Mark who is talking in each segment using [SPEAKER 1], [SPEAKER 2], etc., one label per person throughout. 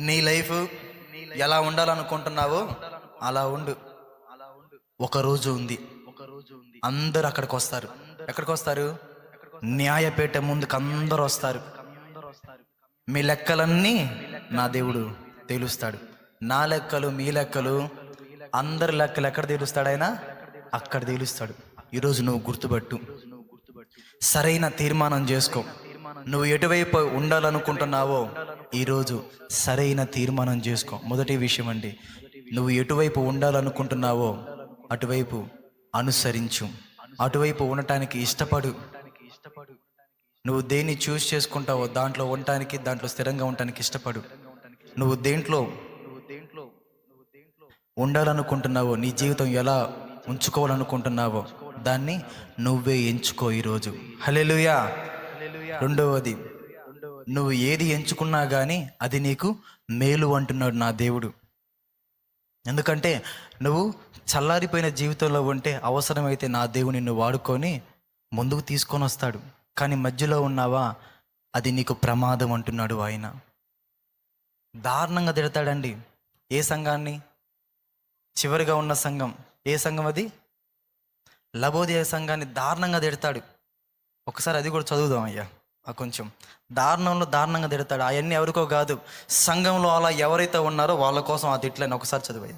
[SPEAKER 1] నీ లైఫ్ ఎలా ఉండాలనుకుంటున్నావో అలా ఉండు. ఒక రోజు ఉంది. అందరు అక్కడికి వస్తారు. ఎక్కడికి వస్తారు? న్యాయపేట ముందుకు అందరు వస్తారు. మీ లెక్కలన్నీ నా దేవుడు తేలుస్తాడు. నా లెక్కలు మీ లెక్కలు అందరి లెక్కలు ఎక్కడ తేలుస్తాడు ఆయన? అక్కడ తేలుస్తాడు. ఈరోజు నువ్వు గుర్తుపట్టు. సరైన తీర్మానం చేసుకో. నువ్వు ఎటువైపు ఉండాలనుకుంటున్నావో ఈరోజు సరైన తీర్మానం చేసుకో. మొదటి విషయం అండి నువ్వు ఎటువైపు ఉండాలనుకుంటున్నావో అటువైపు అనుసరించు. అటువైపు ఉండటానికి ఇష్టపడు. నువ్వు దేన్ని చూస్ చేసుకుంటావో దాంట్లో ఉండటానికి దాంట్లో స్థిరంగా ఉండటానికి ఇష్టపడు. నువ్వు దేంట్లో ఉండాలనుకుంటున్నావో నీ జీవితం ఎలా ఉంచుకోవాలనుకుంటున్నావో దాన్ని నువ్వే ఎంచుకో ఈరోజు. హలెలుయా రెండవది నువ్వు ఏది ఎంచుకున్నా కానీ అది నీకు మేలు అంటున్నాడు నా దేవుడు. ఎందుకంటే నువ్వు చల్లారిపోయిన జీవితంలో ఉంటే అవసరమైతే నా దేవుడు నిన్ను వాడుకొని ముందుకు తీసుకొని వస్తాడు. కానీ మధ్యలో ఉన్నావా అది నీకు ప్రమాదం అంటున్నాడు ఆయన. దారుణంగా తిడతాడండి. ఏ సంఘాన్ని? చివరిగా ఉన్న సంఘం. ఏ సంఘం అది? లబోదయ సంఘాన్ని దారుణంగా తిడతాడు. ఒకసారి అది కూడా చదువుదాం అయ్యా. ఆ కొంచెం దారుణంలో దారుణంగా తిడతాడు. అవన్నీ ఎవరికో కాదు సంఘంలో అలా ఎవరైతే ఉన్నారో వాళ్ళ కోసం ఆ తిట్లని ఒకసారి చదివాయి.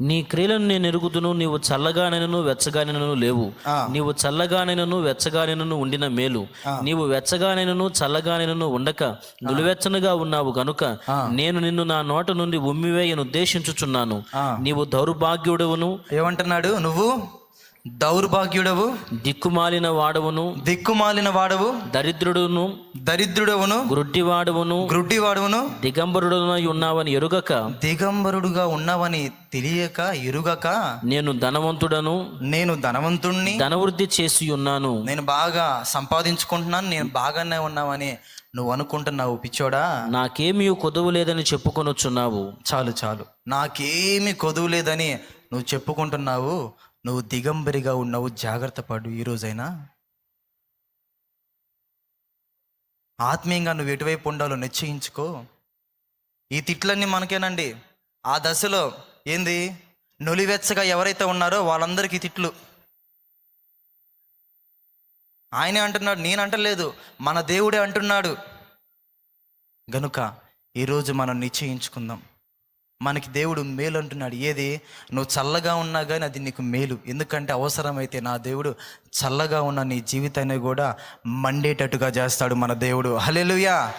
[SPEAKER 2] నీ క్రియలను నేను ఎరుగుదును నీవు చల్లగానైనను వెచ్చగానైనను లేవు. నీవు చల్లగానైనను వెచ్చగానైనను ఉండిన మేలు. నీవు వెచ్చగానైనను చల్లగానైనను ఉండక. నులివెచ్చనగా ఉన్నావు గనుక నేను నిన్ను నా నోట నుండి ఉమ్మివేయను ఉద్దేశించుచున్నాను. నీవు దౌర్భాగ్యుడవును.
[SPEAKER 1] ఏమంటున్నాడు? నువ్వు దౌర్భాగ్యుడవు
[SPEAKER 2] దిక్కుమాలిన వాడవును
[SPEAKER 1] దిక్కుమాలిన వాడవు
[SPEAKER 2] దరిద్రుడును
[SPEAKER 1] దరిద్రుడవును
[SPEAKER 2] గ్రుడ్డివాడవును
[SPEAKER 1] గ్రుడ్డివాడవును
[SPEAKER 2] దిగంబరుడునై ఉన్నావని ఎరుగక.
[SPEAKER 1] దిగంబరుడుగా ఉన్నావని తెలియక ఎరుగక
[SPEAKER 2] నేను ధనవంతుడను
[SPEAKER 1] నేను ధనవంతుణ్ణి
[SPEAKER 2] ధనవృద్ధి చేసి ఉన్నాను.
[SPEAKER 1] నేను బాగా సంపాదించుకుంటున్నాను నేను బాగానే ఉన్నావని నువ్వు అనుకుంటున్నావు పిచ్చోడా.
[SPEAKER 2] నాకేమీ కొదువు లేదని చెప్పుకొనొచ్చున్నావు.
[SPEAKER 1] చాలు చాలు. నాకేమి కొదువు లేదని నువ్వు చెప్పుకుంటున్నావు. నువ్వు దిగంబరిగా ఉన్నావు జాగ్రత్త పడు ఈ ఆత్మీయంగా నువ్వు ఎటువైపు ఉండాలో నిశ్చయించుకో. ఈ తిట్లన్నీ మనకేనండి. ఆ దశలో ఏంది? నులివెచ్చగా ఎవరైతే ఉన్నారో వాళ్ళందరికీ తిట్లు. ఆయనే అంటున్నాడు నేను అంటలేదు మన దేవుడే అంటున్నాడు. గనుక ఈరోజు మనం నిశ్చయించుకుందాం. మనకి దేవుడు మేలు అంటున్నాడు. ఏది? నువ్వు చల్లగా ఉన్నా కానీ అది నీకు మేలు. ఎందుకంటే అవసరమైతే నా దేవుడు చల్లగా ఉన్న నీ జీవితాన్ని కూడా మండేటట్టుగా చేస్తాడు మన దేవుడు. హలెలుయా